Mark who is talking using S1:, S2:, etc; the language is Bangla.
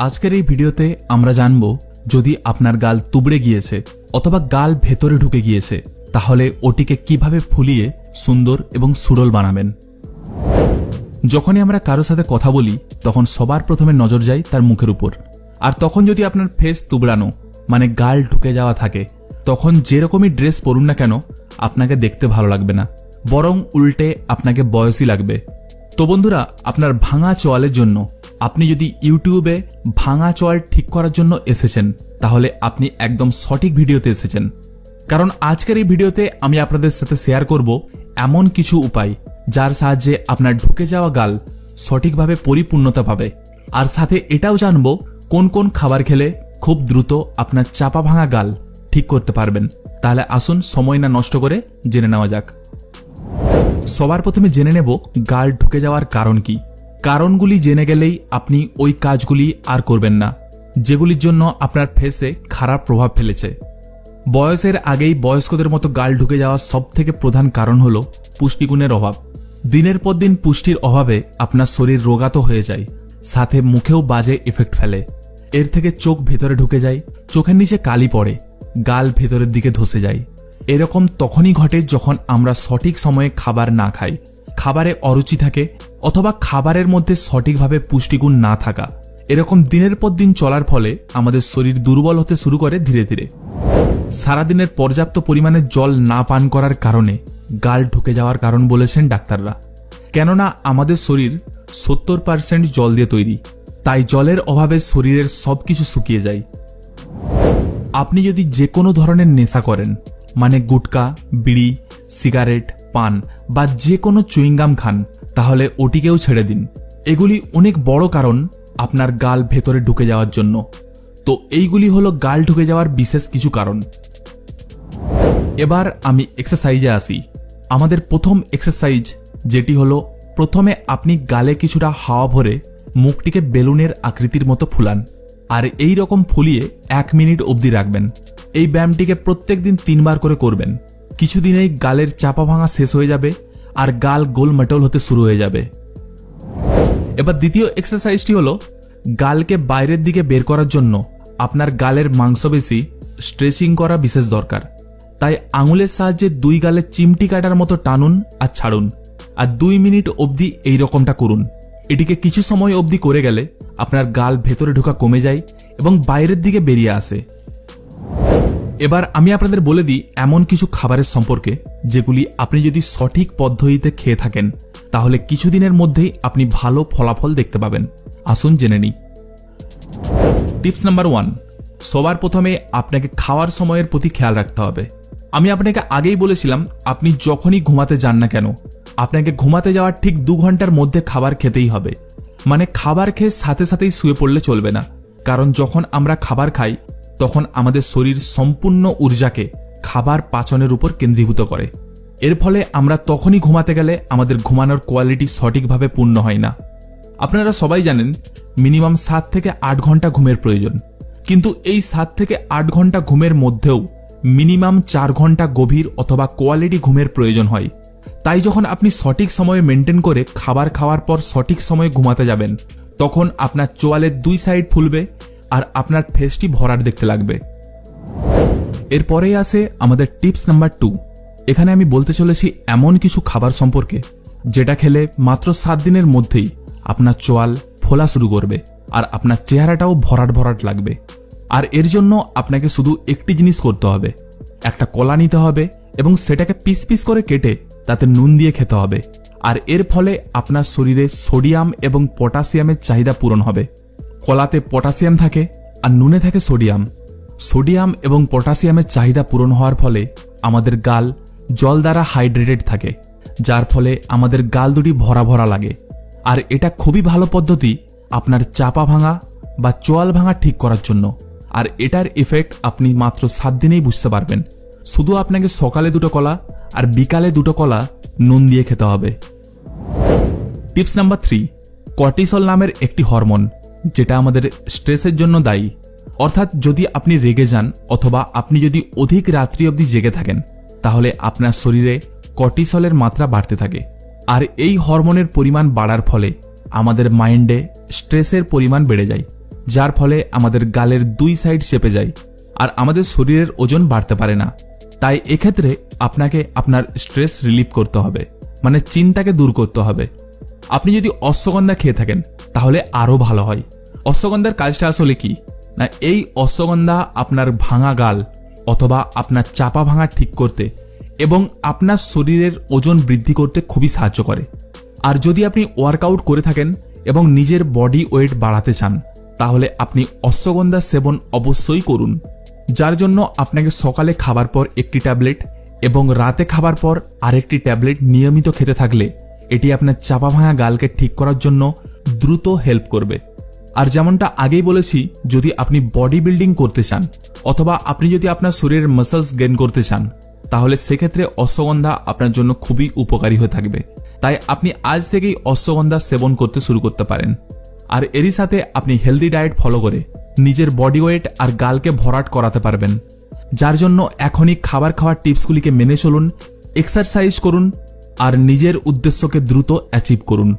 S1: আজকের এই ভিডিওতে আমরা জানব, যদি আপনার গাল তুবড়ে গিয়েছে অথবা গাল ভেতরে ঢুকে গিয়েছে, তাহলে ওটিকে কীভাবে ফুলিয়ে সুন্দর এবং সুডল বানাবেন? যখনই আমরা কারোর সাথে কথা বলি, তখন সবার প্রথমে নজর যায় তার মুখের উপর। আর তখন যদি আপনার ফেস তুবড়ানো মানে গাল ঢুকে যাওয়া থাকে, তখন যেরকমই ড্রেস পরুন না কেন, আপনাকে দেখতে ভালো লাগবে না। বরং উল্টে আপনাকে বয়সই লাগবে। তো বন্ধুরা, আপনার ভাঙা চোয়ালের জন্য আপনি যদি ইউটিউবে ভাঙা চল ঠিক করার জন্য এসেছেন, তাহলে আপনি একদম সঠিক ভিডিওতে এসেছেন। কারণ আজকের এই ভিডিওতে আমি আপনাদের সাথে শেয়ার করব এমন কিছু উপায় যার সাহায্যে আপনার ঢুকে যাওয়া গাল সঠিকভাবে পরিপূর্ণতা পাবে। আর সাথে এটাও জানব কোন কোন খাবার খেলে খুব দ্রুত আপনার চাপা ভাঙা গাল ঠিক করতে পারবেন। তাহলে আসুন সময় না নষ্ট করে জেনে নেওয়া যাক। সবার প্রথমে জেনে নেব গাল ঢুকে যাওয়ার কারণ কি। কারণগুলি জেনে গেলেই আপনি ওই কাজগুলি আর করবেন না, যেগুলির জন্য আপনার ফেসে খারাপ প্রভাব ফেলেছে। বয়সের আগেই বয়স্কদের মতো গাল ঢুকে যাওয়ার সব থেকে প্রধান কারণ হল পুষ্টিগুণের অভাব। দিনের পর দিন পুষ্টির অভাবে আপনার শরীর রোগাত হয়ে যায়, সাথে মুখেও বাজে এফেক্ট ফেলে। এর থেকে চোখ ভেতরে ঢুকে যায়, চোখের নিচে কালি পড়ে, গাল ভেতরের দিকে ধসে যায়। এরকম তখনই ঘটে যখন আমরা সঠিক সময়ে খাবার না খাই। খাবারে অরুচি থাকে অথবা খাবারের মধ্যে সঠিকভাবে পুষ্টিগুণ না থাকা। এরকম দিনের পর দিন চলার ফলে আমাদের শরীর দুর্বল হতে শুরু করে ধীরে ধীরে। সারাদিনের পর্যাপ্ত পরিমাণে জল না পান করার কারণে গাল ঢুকে যাওয়ার কারণ বলেছেন ডাক্তাররা। কেননা আমাদের শরীর সত্তর পার্সেন্ট জল দিয়ে তৈরি, তাই জলের অভাবে শরীরের সবকিছু শুকিয়ে যায়। আপনি যদি যে কোনো ধরনের নেশা করেন মানে গুটকা, বিড়ি, সিগারেট পান বা যে কোনো চুইংগাম খান, তাহলে ওটিকেও ছেড়ে দিন। এগুলি অনেক বড় কারণ আপনার গাল ভেতরে ঢুকে যাওয়ার জন্য। তো এইগুলি হলো গাল ঢুকে যাওয়ার বিশেষ কিছু কারণ। এবার আমি এক্সারসাইজে আসি। আমাদের প্রথম এক্সারসাইজ যেটি হলো, প্রথমে আপনি গালে কিছুটা হাওয়া ভরে মুখটিকে বেলুনের আকৃতির মতো ফুলান আর এই রকম ফুলিয়ে এক মিনিট অবধি রাখবেন। এই ব্যায়ামটিকে প্রত্যেক দিন তিনবার করে করবেন। কিছুদিনেই গালের চাপা ভাঙা শেষ হয়ে যাবে আর গাল গোলমাটল হতে শুরু হয়ে যাবে। এবার দ্বিতীয় এক্সারসাইজটি হলো গালকে বাইরের দিকে বের করার জন্য আপনার গালের মাংসপেশি স্ট্রেচিং করা বিশেষ দরকার। তাই আঙুলের সাহায্যে দুই গালে চিমটি কাটার মতো টানুন আর ছাড়ুন আর দুই মিনিট অবধি এই রকমটা করুন। এটিকে কিছু সময় অবধি করে গেলে আপনার গাল ভেতরে ঢোকা কমে যায় এবং বাইরের দিকে বেরিয়ে আসে। এবার আমি আপনাদের বলে দিই এমন কিছু খাবারের সম্পর্কে যেগুলি আপনি যদি সঠিক পদ্ধতিতে খেয়ে থাকেন, তাহলে কিছুদিনের মধ্যেই আপনি ভালো ফলাফল দেখতে পাবেন। আসুন জেনে নিই। টিপস নাম্বার ওয়ান, সবার প্রথমে আপনাকে খাওয়ার সময়ের প্রতি খেয়াল রাখতে হবে। আমি আপনাকে আগেই বলেছিলাম, আপনি যখনই ঘুমাতে যান না কেন, আপনাকে ঘুমাতে যাওয়ার ঠিক দু ঘণ্টার মধ্যে খাবার খেতেই হবে। মানে খাবার খেয়ে সাথে সাথেই শুয়ে পড়লে চলবে না। কারণ যখন আমরা খাবার খাই তখন আমাদের শরীর সম্পূর্ণ ঊর্জাকে খাবার পাচনের উপর কেন্দ্রীভূত করে। এর ফলে আমরা তখনই ঘুমাতে গেলে আমাদের ঘুমানোর কোয়ালিটি সঠিকভাবে পূর্ণ হয় না। আপনারা সবাই জানেন, মিনিমাম সাত থেকে আট ঘণ্টা ঘুমের প্রয়োজন। কিন্তু এই সাত থেকে আট ঘণ্টা ঘুমের মধ্যেও মিনিমাম চার ঘণ্টা গভীর অথবা কোয়ালিটি ঘুমের প্রয়োজন হয়। তাই যখন আপনি সঠিক সময়ে মেনটেন করে খাবার খাওয়ার পর সঠিক সময়ে ঘুমাতে যাবেন, তখন আপনার চোয়ালের দুই সাইড ফুলবে আর আপনার ফেসটি ভরাট দেখতে লাগবে। এরপরেই আসে আমাদের টিপস নাম্বার টু এখানে আমি বলতে চলেছি এমন কিছু খাবার সম্পর্কে, যেটা খেলে মাত্র সাত দিনের মধ্যেই আপনার চোয়াল ফোলা শুরু করবে আর আপনার চেহারাটাও ভরাট ভরাট লাগবে। আর এর জন্য আপনাকে শুধু একটি জিনিস করতে হবে, একটা কলা নিতে হবে এবং সেটাকে পিস পিস করে কেটে তাতে নুন দিয়ে খেতে হবে। আর এর ফলে আপনার শরীরে সোডিয়াম এবং পটাশিয়ামের চাহিদা পূরণ হবে। কলাতে পটাশিয়াম থাকে আর নুনে থাকে সোডিয়াম। সোডিয়াম এবং পটাশিয়ামের চাহিদা পূরণ হওয়ার ফলে আমাদের গাল জল দ্বারা হাইড্রেটেড থাকে, যার ফলে আমাদের গাল দুটি ভরা ভরা লাগে। আর এটা খুবই ভালো পদ্ধতি আপনার চাপা ভাঙা বা চোয়াল ভাঙা ঠিক করার জন্য। আর এটার এফেক্ট আপনি মাত্র সাত দিনেই বুঝতে পারবেন। শুধু আপনাকে সকালে দুটো কলা আর বিকালে দুটো কলা নুন দিয়ে খেতে হবে। টিপস নাম্বার থ্রি, কর্টিসল নামের একটি হরমোন। যেটা আমাদের স্ট্রেসের জন্য দায়ী। অর্থাৎ যদি আপনি রেগে যান অথবা আপনি যদি অধিক রাত্রি অবধি জেগে থাকেন, তাহলে আপনার শরীরে কর্টিসলের মাত্রা বাড়তে থাকে। আর এই হরমোনের পরিমাণ বাড়ার ফলে আমাদের মাইন্ডে স্ট্রেসের পরিমাণ বেড়ে যায়, যার ফলে আমাদের গালের দুই সাইড চেপে যায় আর আমাদের শরীরের ওজন বাড়তে পারে না। তাই এক্ষেত্রে আপনাকে আপনার স্ট্রেস রিলিফ করতে হবে মানে চিন্তাকে দূর করতে হবে। আপনি যদি অশ্বগন্ধা খেয়ে থাকেন তাহলে আরও ভালো হয়। অশ্বগন্ধার কাজটা আসলে কি? না, এই অশ্বগন্ধা আপনার ভাঙা গাল অথবা আপনার চাপা ভাঙা ঠিক করতে এবং আপনার শরীরের ওজন বৃদ্ধি করতে খুবই সাহায্য করে। আর যদি আপনি ওয়ার্কআউট করে থাকেন এবং নিজের বডি ওয়েট বাড়াতে চান, তাহলে আপনি অশ্বগন্ধা সেবন অবশ্যই করুন। যার জন্য আপনাকে সকালে খাবার পর একটি ট্যাবলেট এবং রাতে খাবার পর আরেকটি ট্যাবলেট নিয়মিত খেতে থাকলে এটি আপনার চাপা ভাঙা গালকে ঠিক করার জন্য দ্রুত হেল্প করবে। আর যেমনটা আগেই বলেছি, যদি আপনি বডি বিল্ডিং করতে চান, অথবা আপনি যদি আপনার শরীরের মাসলস গেন করতে চান, তাহলে সেক্ষেত্রে অশ্বগন্ধা আপনার জন্য খুবই উপকারী হয়ে থাকবে। তাই আপনি আজ থেকেই অশ্বগন্ধা সেবন করতে শুরু করতে পারেন। আর এরই সাথে আপনি হেলদি ডায়েট ফলো করে নিজের বডি ওয়েট আর গালকে ভরাট করাতে পারবেন। যার জন্য এখনই খাবার খাওয়ার টিপসগুলিকে মেনে চলুন এক্সারসাইজ করুন আর নিজের উদ্দেশ্যকে দ্রুত অ্যাচিভ করুন।